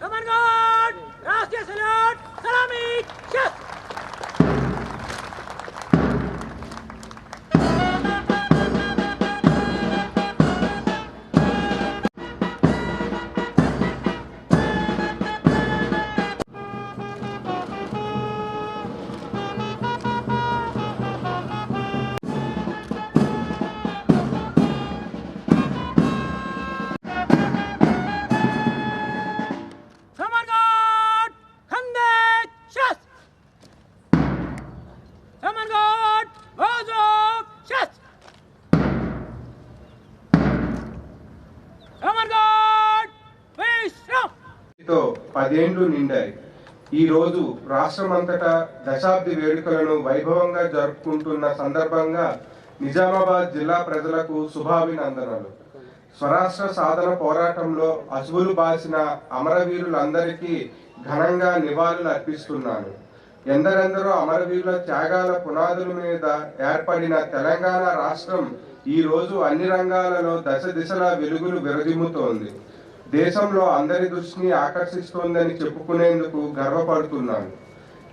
¡Gamargón! ¡Gracias, señor! ¡Salami! ¡Chef! తో పదేండ్లు నిండాయి. ఈ రోజు రాష్ట్రమంతటా దశాబ్ది వేడుకలను వైభవంగా జరుపుకుంటున్న సందర్భంగా నిజామాబాద్ జిల్లా ప్రజలకు శుభాభినందనలు. స్వరాష్ట్ర సాధన పోరాటంలో అసువులు బాసిన అమరవీరులందరికీ ఘనంగా నివాళులు అర్పిస్తున్నాను. ఎందరెందరో అమరవీరుల త్యాగాల పునాదుల మీద ఏర్పడిన తెలంగాణ రాష్ట్రం ఈ రోజు అన్ని రంగాలలో దశ దిశలా వెలుగులు విరజిమ్ముతోంది. దేశంలో అందరి దృష్టిని ఆకర్షిస్తోందని చెప్పుకునేందుకు గర్వపడుతున్నాను.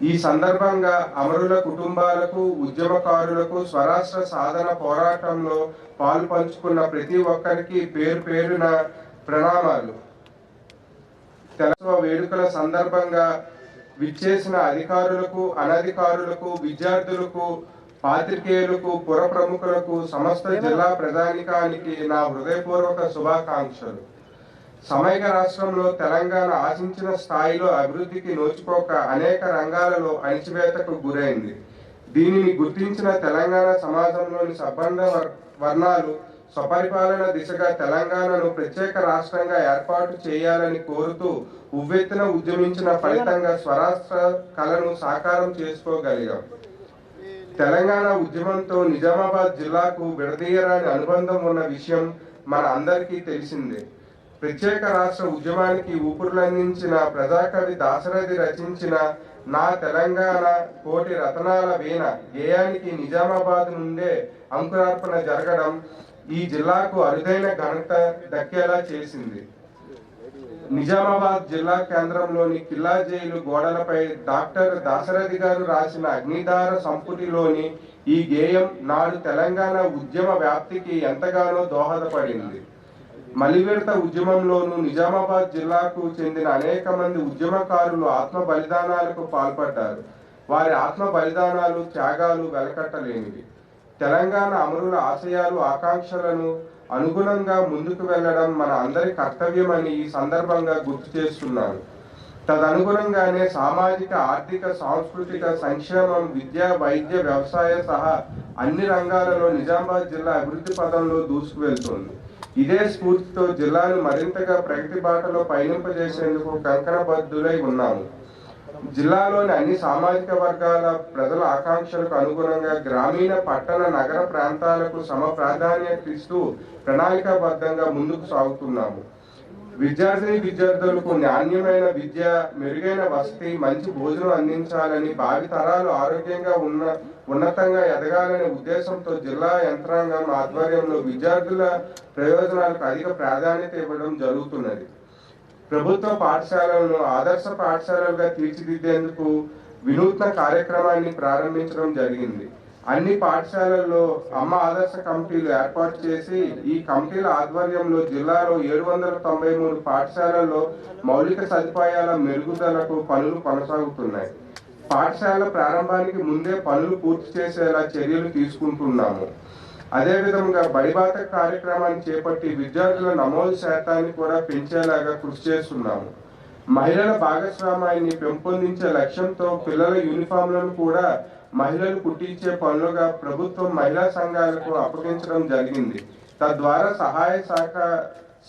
ఈ సందర్భంగా అమరుల కుటుంబాలకు ఉద్యమకారులకు స్వరాష్ట్ర సాధన పోరాటంలో పాలు పంచుకున్న ప్రతి ఒక్కరికి పేరు పేరున ప్రణామాలు. తెలంగాణ వేడుకల సందర్భంగా విచ్చేసిన అధికారులకు అనధికారులకు విద్యార్థులకు పాత్రికేయులకు పుర ప్రముఖులకు సమస్త జిల్లా ప్రధానికానికి నా హృదయపూర్వక శుభాకాంక్షలు. సమైక రాష్ట్రంలో తెలంగాణ ఆశించిన స్థాయిలో అభివృద్ధికి నోచుకోక అనేక రంగాలలో అణిచివేతకు గురైంది. దీనిని గుర్తించిన తెలంగాణ సమాజంలోని సబ్బంధ వర్ణాలు స్వపరిపాలన దిశగా తెలంగాణను ప్రత్యేక రాష్ట్రంగా ఏర్పాటు చేయాలని కోరుతూ ఉవ్వెత్తున ఉద్యమించిన ఫలితంగా స్వరాష్ట్ర కళను సాకారం చేసుకోగలిగాం. తెలంగాణ ఉద్యమంతో నిజామాబాద్ జిల్లాకు విడదీయరాని అనుబంధం ఉన్న విషయం మన అందరికీ తెలిసిందే. ప్రత్యేక రాష్ట్ర ఉద్యమానికి ఊపిరులందించిన ప్రజాకవి దాశరథి రచించిన నా తెలంగాణ కోటి రతనాల వీణ గేయానికి నిజామాబాద్ నుండే అంకురార్పణ జరగడం ఈ జిల్లాకు అరుదైన ఘనత దక్కేలా చేసింది. నిజామాబాద్ జిల్లా కేంద్రంలోని కిల్లా జైలు గోడలపై డాక్టర్ దాశరథి గారు రాసిన అగ్నిదార సంపుటిలోని ఈ గేయం నాడు తెలంగాణ ఉద్యమ వ్యాప్తికి ఎంతగానో దోహదపడింది. మలివిడత ఉద్యమంలోను నిజామాబాద్ జిల్లాకు చెందిన అనేక మంది ఉద్యమకారులు ఆత్మ బలిదానాలకు పాల్పడ్డారు. వారి ఆత్మ బలిదానాలు త్యాగాలు వెలకట్టలేనివి. తెలంగాణ అమరుల ఆశయాలు ఆకాంక్షలను అనుగుణంగా ముందుకు వెళ్ళడం మన అందరి కర్తవ్యమని ఈ సందర్భంగా గుర్తు చేస్తున్నాను. తదనుగుణంగానే సామాజిక ఆర్థిక సాంస్కృతిక సంక్షేమం విద్య వైద్య వ్యవసాయ సహా అన్ని రంగాలలో నిజామాబాద్ జిల్లా అభివృద్ధి పదంలో దూసుకువెళ్తోంది. ఇదే స్ఫూర్తితో జిల్లాను మరింతగా ప్రగతి బాటలో పయనింపజేసేందుకు కంకణబద్ధులై ఉన్నాము. జిల్లాలోని అన్ని సామాజిక వర్గాల ప్రజల ఆకాంక్షలకు అనుగుణంగా గ్రామీణ పట్టణ నగర ప్రాంతాలకు సమ ప్రాధాన్యత ఇస్తూ ప్రణాళికాబద్ధంగా ముందుకు సాగుతున్నాము. విద్యార్థిని విద్యార్థులకు నాణ్యమైన విద్య మెరుగైన వసతి మంచి భోజనం అందించాలని భావి తరాలు ఆరోగ్యంగా ఉన్న ఉన్నతంగా ఎదగాలనే ఉద్దేశంతో జిల్లా యంత్రాంగం ఆధ్వర్యంలో విద్యార్థుల ప్రయోజనాలకు అధిక ప్రాధాన్యత ఇవ్వడం జరుగుతున్నది. ప్రభుత్వ పాఠశాలలను ఆదర్శ పాఠశాలలుగా తీర్చిదిద్దేందుకు వినూత్న కార్యక్రమాన్ని ప్రారంభించడం జరిగింది. అన్ని పాఠశాలల్లో అమ్మ ఆదర్శ కమిటీలు ఏర్పాటు చేసి ఈ కమిటీల ఆధ్వర్యంలో జిల్లాలో ఏడు వందల తొంభై మూడు పాఠశాలల్లో మౌలిక సదుపాయాల మెరుగుదలకు పనులు కొనసాగుతున్నాయి. పాఠశాల ప్రారంభానికి ముందే పనులు పూర్తి చేసేలా చర్యలు తీసుకుంటున్నాము. అదే విధంగా బడిబాత కార్యక్రమాన్ని చేపట్టి విద్యార్థుల నమోదు శాతాన్ని కూడా పెంచేలాగా కృషి చేస్తున్నాము. మహిళల భాగస్వామ్యాన్ని పెంపొందించే లక్ష్యంతో పిల్లల యూనిఫామ్లను కూడా మహిళలు పుట్టించే పనులుగా ప్రభుత్వం మహిళా సంఘాలకు అప్పగించడం జరిగింది. తద్వారా సహాయ శాఖ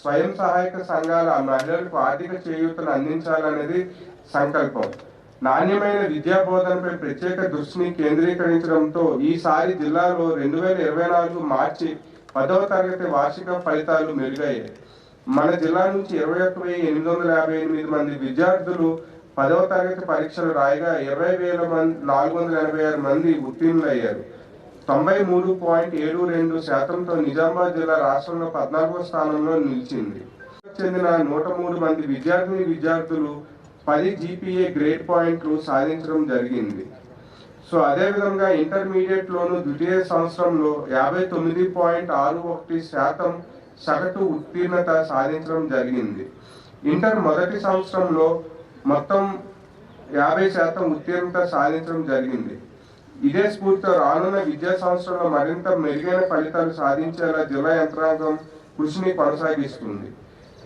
స్వయం సహాయక సంఘాల ఆ మహిళలకు ఆర్థిక చేయూతను అందించాలనేది సంకల్పం. నాణ్యమైన విద్యా బోధనపై ప్రత్యేక దృష్టిని కేంద్రీకరించడంతో ఈసారి జిల్లాలో రెండు వేల ఇరవై నాలుగు మార్చి పదవ తరగతి వార్షిక ఫలితాలు మెరుగయ్యాయి. మన జిల్లా నుంచి ఇరవై ఒక్క వెయ్యి ఎనిమిది వందల యాభై ఎనిమిది మంది విద్యార్థులు పదవ తరగతి పరీక్షలు రాయగా ఇరవై వేల మంది నాలుగు వందల ఎనభై ఆరు మంది ఉత్తీర్ణులయ్యారు. తొంభై మూడు పాయింట్ ఏడు రెండు శాతంతో నిజామాబాద్ జిల్లా రాష్ట్రంలో పద్నాలుగో స్థానంలో నిలిచింది. చెందిన నూట మూడు మంది విద్యార్థిని విద్యార్థులు పది జీపీఏ గ్రేడ్ పాయింట్లు సాధించడం జరిగింది. సో అదేవిధంగా ఇంటర్మీడియట్ లోను ద్వితీయ సంవత్సరంలో యాభై తొమ్మిది పాయింట్ ఆరు ఒకటి శాతం సగటు ఉత్తీర్ణత సాధించడం జరిగింది. ఇంటర్ మొదటి సంవత్సరంలో మొత్తం యాభై శాతం ఉత్తీర్ణత సాధించడం జరిగింది. ఇదే స్ఫూర్తితో రానున్న విద్యా సంవత్సరంలో మరింత మెరుగైన ఫలితాలు సాధించేలా జిల్లా యంత్రాంగం కృషిని కొనసాగిస్తుంది.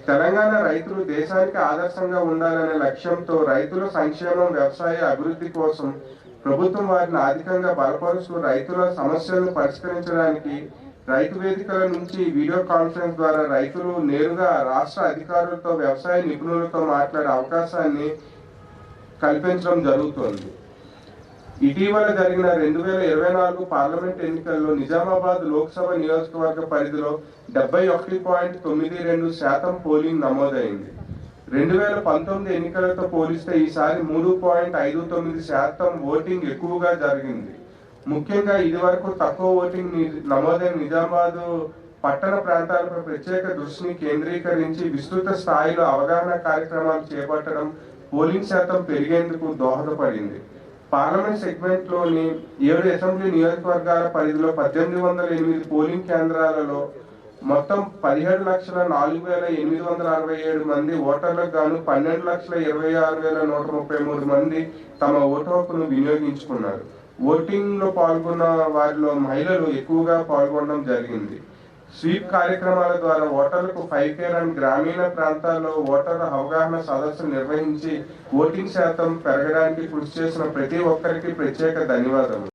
తెలంగాణ రైతులు దేశానికి ఆదర్శంగా ఉండాలనే లక్ష్యంతో రైతుల సంక్షేమం వ్యవసాయ అభివృద్ధి కోసం ప్రభుత్వం వారిని ఆర్థికంగా బలపరుస్తూ రైతుల సమస్యలను పరిష్కరించడానికి రైతు వేదికల నుంచి వీడియో కాన్ఫరెన్స్ ద్వారా రైతులు నేరుగా రాష్ట్ర అధికారులతో వ్యవసాయ నిపుణులతో మాట్లాడే అవకాశాన్ని కల్పించడం జరుగుతోంది. ఇటీవల జరిగిన రెండు వేల ఇరవై నాలుగు పార్లమెంట్ ఎన్నికల్లో నిజామాబాద్ లోక్సభ నియోజకవర్గ పరిధిలో డెబ్బై ఒకటి పాయింట్ తొమ్మిది రెండు శాతం పోలింగ్ నమోదైంది. రెండు వేల పంతొమ్మిది ఎన్నికలతో పోలిస్తే ఈసారి మూడు పాయింట్ ఐదు తొమ్మిది శాతం ఓటింగ్ ఎక్కువగా జరిగింది. ముఖ్యంగా ఇదివరకు తక్కువ ఓటింగ్ నమోదైన నిజామాబాద్ పట్టణ ప్రాంతాలపై ప్రత్యేక దృష్టిని కేంద్రీకరించి విస్తృత స్థాయిలో అవగాహన కార్యక్రమాలు చేపట్టడం పోలింగ్ శాతం పెరిగేందుకు దోహదపడింది. పార్లమెంట్ సెగ్మెంట్లోని ఏడు అసెంబ్లీ నియోజకవర్గాల పరిధిలో పద్దెనిమిది వందల ఎనిమిది పోలింగ్ కేంద్రాలలో మొత్తం పదిహేడు లక్షల నాలుగు వేల ఎనిమిది వందల అరవై ఏడు మంది ఓటర్లకు గాను పన్నెండు లక్షల ఇరవై ఆరు వేల నూట ముప్పై మూడు మంది తమ ఓటు హక్కును వినియోగించుకున్నారు. ఓటింగ్లో పాల్గొన్న వారిలో మహిళలు ఎక్కువగా పాల్గొనడం జరిగింది. స్వీప్ కార్యక్రమాల ద్వారా ఓటర్లకు ఫైవ్ కేర్ అండ్ గ్రామీణ ప్రాంతాల్లో ఓటర్ల అవగాహన సదస్సు నిర్వహించి ఓటింగ్ శాతం పెరగడానికి కృషి చేసిన ప్రతి ఒక్కరికి ప్రత్యేక ధన్యవాదాలు